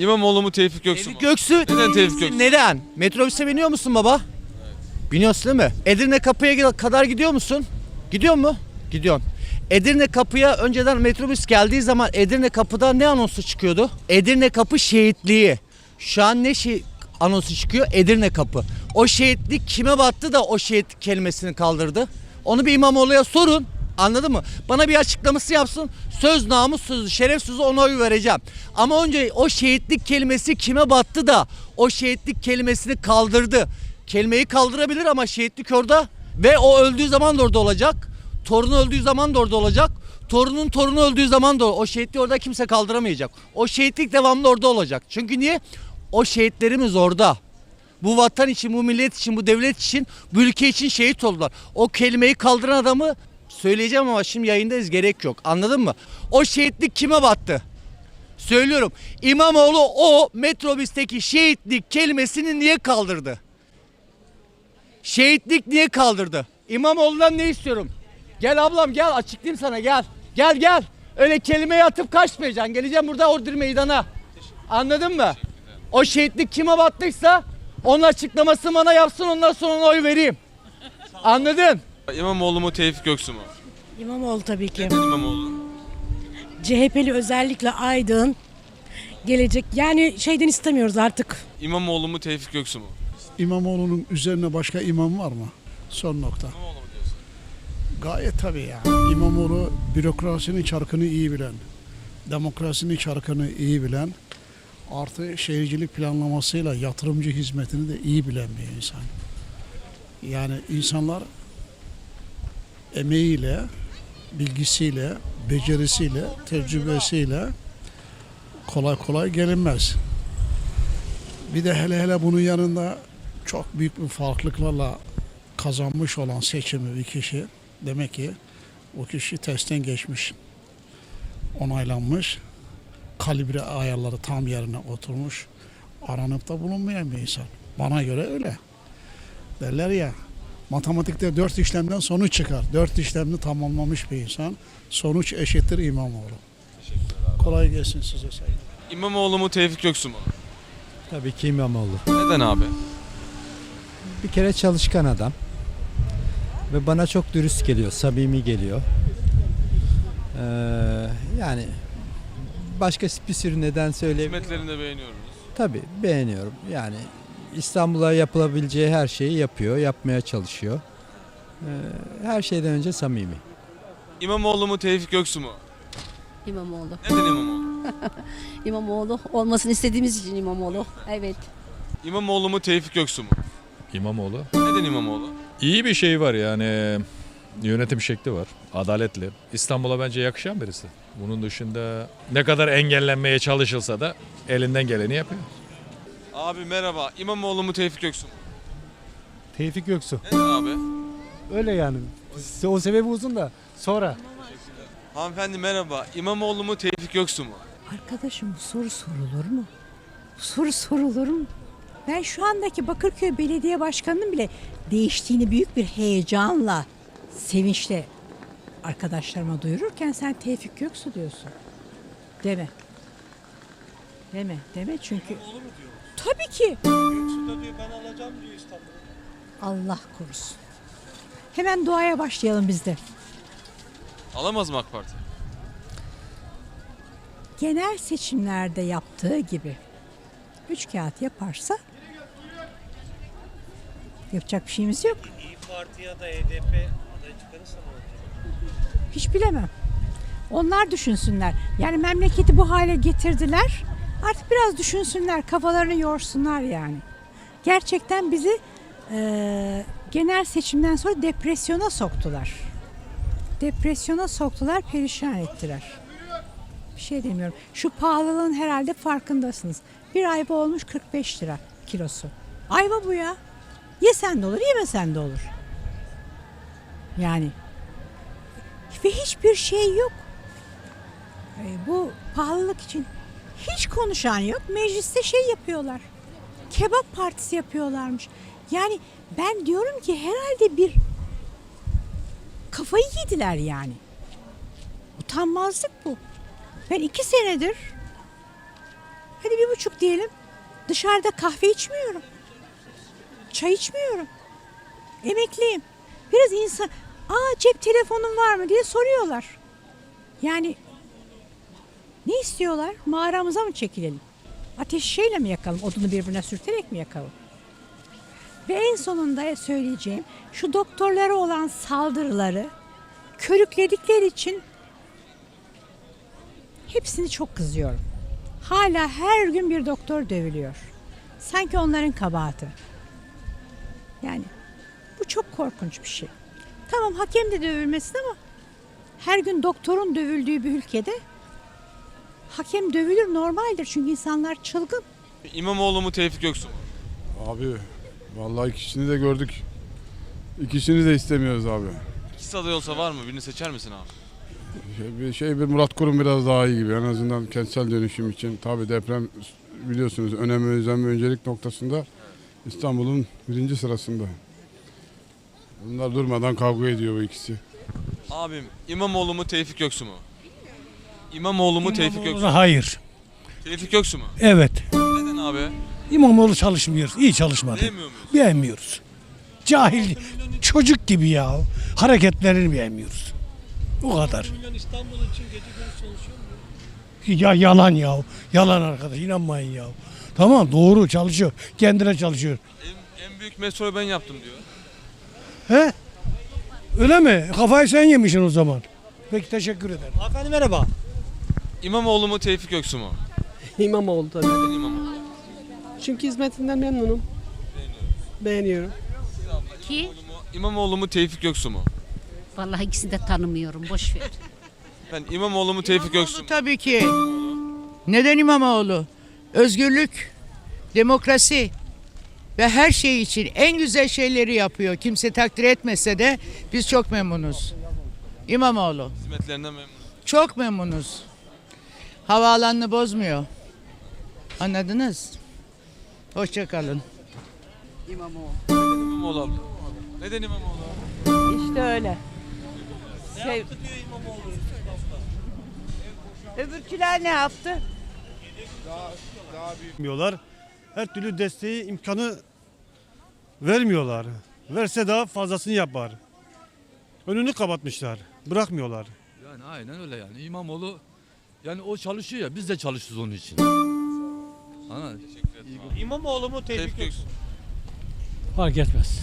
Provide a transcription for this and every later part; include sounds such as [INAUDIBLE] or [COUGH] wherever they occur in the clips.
İmamoğlu mu Tevfik Göksu mu? Tevfik Göksu. Neden Tevfik Göksu? Neden? Metrobüse biniyor musun baba? Biniyorsun değil mi? Edirne kapıya kadar gidiyor musun? Gidiyor mu? Gidiyorsun. Edirne kapıya önceden metrobüs geldiği zaman Edirne kapıda ne anonsu çıkıyordu? Edirne kapı şehitliği. Şu an ne şey anonsu çıkıyor? Edirne kapı. O şehitlik kime battı da o şehitlik kelimesini kaldırdı? Onu bir İmamoğlu'ya sorun. Anladın mı? Bana bir açıklaması yapsın. Söz namus sözü, şeref sözü ona oy vereceğim. Ama önce o şehitlik kelimesi kime battı da o şehitlik kelimesini kaldırdı. Kelimeyi kaldırabilir ama şehitlik orada ve o öldüğü zaman da orada olacak. Torunu öldüğü zaman da orada olacak. Torunun torunu öldüğü zaman da o şehitliği orada kimse kaldıramayacak. O şehitlik devamlı orada olacak. Çünkü niye? O şehitlerimiz orada. Bu vatan için, bu millet için, bu devlet için, bu ülke için şehit oldular. O kelimeyi kaldıran adamı söyleyeceğim ama şimdi yayındayız gerek yok. Anladın mı? O şehitlik kime battı? Söylüyorum. İmamoğlu o metrobüsteki şehitlik kelimesini niye kaldırdı? Şehitlik niye kaldırdı? İmamoğlu'ndan ne istiyorum? Gel ablam gel açıklayayım sana gel. Gel gel. Öyle kelimeyi atıp kaçmayacaksın. Geleceğim burada ordur meydana. Anladın mı? O şehitlik kime battıysa onun açıklamasını bana yapsın ondan sonra ona oy vereyim. Anladın? İmamoğlu mu Tevfik Göksu mu? İmamoğlu tabii ki. İmamoğlu? CHP'li özellikle Aydın gelecek. Yani şeyden istemiyoruz artık. İmamoğlu mu Tevfik Göksu mu? İmamoğlu'nun üzerine başka imam var mı? Son nokta. İmamoğlu mu diyorsun? Gayet tabii ya. İmamoğlu bürokrasinin çarkını iyi bilen, demokrasinin çarkını iyi bilen, artı şehircilik planlamasıyla yatırımcı hizmetini de iyi bilen bir insan. Yani insanlar emeğiyle, bilgisiyle, becerisiyle, tecrübesiyle kolay kolay gelinmez. Bir de hele hele bunun yanında çok büyük bir farklılıklarla kazanmış olan seçimi bir kişi demek ki o kişi testten geçmiş, onaylanmış, kalibre ayarları tam yerine oturmuş, aranıp da bulunmayan bir insan. Bana göre öyle. Derler ya, matematikte dört işlemden sonuç çıkar. Dört işlemini tamamlamış bir insan. Sonuç eşittir İmamoğlu. Kolay gelsin size sayın. İmamoğlu mu Tevfik Göksu mu? Tabii ki İmamoğlu. Neden abi? Bir kere çalışkan adam. Ve bana çok dürüst geliyor, samimi geliyor. Ee, yani başka bir sürü neden söyleyebilirim. Hizmetlerini de beğeniyoruz. Tabii beğeniyorum. Yani İstanbul'a yapılabileceği her şeyi yapıyor, yapmaya çalışıyor. Ee, her şeyden önce samimi. İmamoğlu mu Tevfik Göksu mu? İmamoğlu. Neden İmamoğlu? [LAUGHS] İmamoğlu olmasını istediğimiz için İmamoğlu. Evet. İmamoğlu mu Tevfik Göksu mu? İmamoğlu. Neden İmamoğlu? İyi bir şey var yani yönetim şekli var. Adaletli. İstanbul'a bence yakışan birisi. Bunun dışında ne kadar engellenmeye çalışılsa da elinden geleni yapıyor. Abi merhaba. İmamoğlu mu Tevfik Göksu mu? Tevfik Göksu. Neden abi? Öyle yani. O sebebi uzun da sonra. Hanımefendi merhaba. İmamoğlu mu Tevfik Göksu mu? Arkadaşım bu soru sorulur mu? Bu soru sorulur mu? Ben şu andaki Bakırköy Belediye Başkanı'nın bile değiştiğini büyük bir heyecanla, sevinçle arkadaşlarıma duyururken sen Tevfik Göksu diyorsun. Deme. Deme, deme çünkü. Tabii ki. Allah korusun. Hemen duaya başlayalım biz de. Alamaz mı AK Parti? genel seçimlerde yaptığı gibi üç kağıt yaparsa yapacak bir şeyimiz yok. İyi Parti ya da HDP aday çıkarırsa ne olacak? Hiç bilemem. Onlar düşünsünler. Yani memleketi bu hale getirdiler. Artık biraz düşünsünler, kafalarını yorsunlar yani. Gerçekten bizi eee, genel seçimden sonra depresyona soktular. Depresyona soktular, perişan ettiler. Bir şey demiyorum. Şu pahalılığın herhalde farkındasınız. Bir ayva olmuş 45 lira kilosu. Ayva bu ya. Yesen de olur, yemesen de olur. Yani ve hiçbir şey yok. E, bu pahalılık için hiç konuşan yok. Mecliste şey yapıyorlar. Kebap partisi yapıyorlarmış. Yani ben diyorum ki herhalde bir kafayı yediler yani. Utanmazlık bu. Ben iki senedir Hadi bir buçuk diyelim. Dışarıda kahve içmiyorum. Çay içmiyorum. Emekliyim. Biraz insan, aa cep telefonun var mı diye soruyorlar. Yani ne istiyorlar? Mağaramıza mı çekilelim? Ateşi şeyle mi yakalım? Odunu birbirine sürterek mi yakalım? Ve en sonunda söyleyeceğim şu doktorlara olan saldırıları körükledikleri için hepsini çok kızıyorum. Hala her gün bir doktor dövülüyor. Sanki onların kabahati. Yani bu çok korkunç bir şey. Tamam hakem de dövülmesin ama her gün doktorun dövüldüğü bir ülkede hakem dövülür normaldir çünkü insanlar çılgın. İmamoğlu mu Tevfik Göksu mu? Abi vallahi ikisini de gördük. İkisini de istemiyoruz abi. İkisi aday olsa var mı? Birini seçer misin abi? Şey, bir, şey bir Murat Kurum biraz daha iyi gibi en azından kentsel dönüşüm için. Tabi deprem biliyorsunuz önem ve özen ve öncelik noktasında İstanbul'un birinci sırasında. Bunlar durmadan kavga ediyor bu ikisi. Abim İmamoğlu mu Tevfik Göksu mu? İmamoğlu mu Tevfik Göksu mu? Hayır. Tevfik Göksu mu? Evet. Neden abi? İmamoğlu çalışmıyor. İyi çalışmadı. Beğenmiyor muyuz? Beğenmiyoruz. Cahil. Çocuk gibi ya. Hareketlerini beğenmiyoruz. O kadar. Ya yalan ya. Yalan arkadaş. inanmayın ya. Tamam doğru çalışıyor. Kendine çalışıyor. En, en büyük metroyu ben yaptım diyor. He? Öyle mi? Kafayı sen yemişsin o zaman. Peki teşekkür ederim. Hanımefendi merhaba. İmamoğlu mu Tevfik Göksu mu? [LAUGHS] İmamoğlu tabii. Neden İmamoğlu? Çünkü hizmetinden memnunum. Beğeniyorum. Ki İmamoğlu mu Tevfik Göksu mu? vallahi ikisini de tanımıyorum. Boş ver. [LAUGHS] Ben İmamoğlu mu Tevfik Göksu mu? Tabii ki. Neden İmamoğlu? Özgürlük, demokrasi ve her şey için en güzel şeyleri yapıyor. Kimse takdir etmese de biz çok memnunuz. İmamoğlu. Hizmetlerinden memnunum. Çok memnunuz. Havaalanını bozmuyor. Anladınız? Hoşçakalın. İmamoğlu abla. Neden İmamoğlu? İşte öyle. Şey... Öbürküler ne yaptı? Vermiyorlar. Her türlü desteği, imkanı vermiyorlar. Verse daha fazlasını yapar. Önünü kapatmışlar. Bırakmıyorlar. Yani aynen öyle yani. İmamoğlu yani o çalışıyor ya biz de çalışıyoruz onun için. Anladın? İmamoğlu mu Tevfik Göksu. Fark etmez.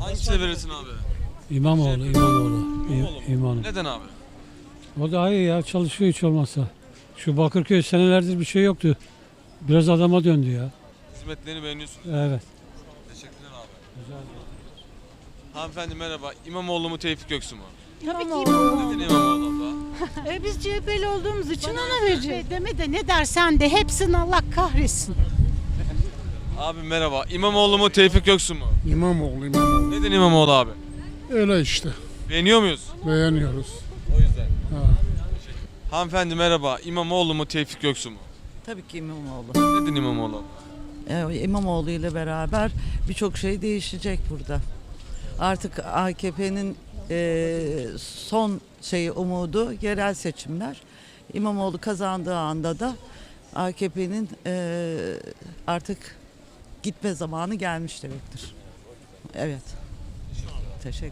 Hangisine verirsin abi? İmamoğlu, İmamoğlu. İmamoğlu mu? Neden abi? O daha iyi ya çalışıyor hiç olmazsa. Şu Bakırköy senelerdir bir şey yoktu. Biraz adama döndü ya. Hizmetlerini beğeniyorsun. Evet. Teşekkürler abi. Hanımefendi merhaba. İmamoğlu mu Tevfik Göksu mu? Tabii ki İmamoğlu. Neden İmamoğlu abla? [LAUGHS] E, biz CHP'li olduğumuz için ona vereceğiz. Deme de ne dersen de hepsini Allah kahretsin. [LAUGHS] Abi merhaba. İmamoğlu mu Tevfik Göksu mu? İmamoğlu İmamoğlu. Neden İmamoğlu abi? Öyle işte. Beğeniyor muyuz? Beğeniyoruz. O yüzden. Hanımefendi merhaba. İmamoğlu mu Tevfik Göksu mu? Tabii ki İmamoğlu. Neden İmamoğlu abla? İmamoğlu ile beraber birçok şey değişecek burada. Artık AKP'nin son şeyi umudu yerel seçimler. İmamoğlu kazandığı anda da AKP'nin artık gitme zamanı gelmiş demektir. Evet. Teşekkür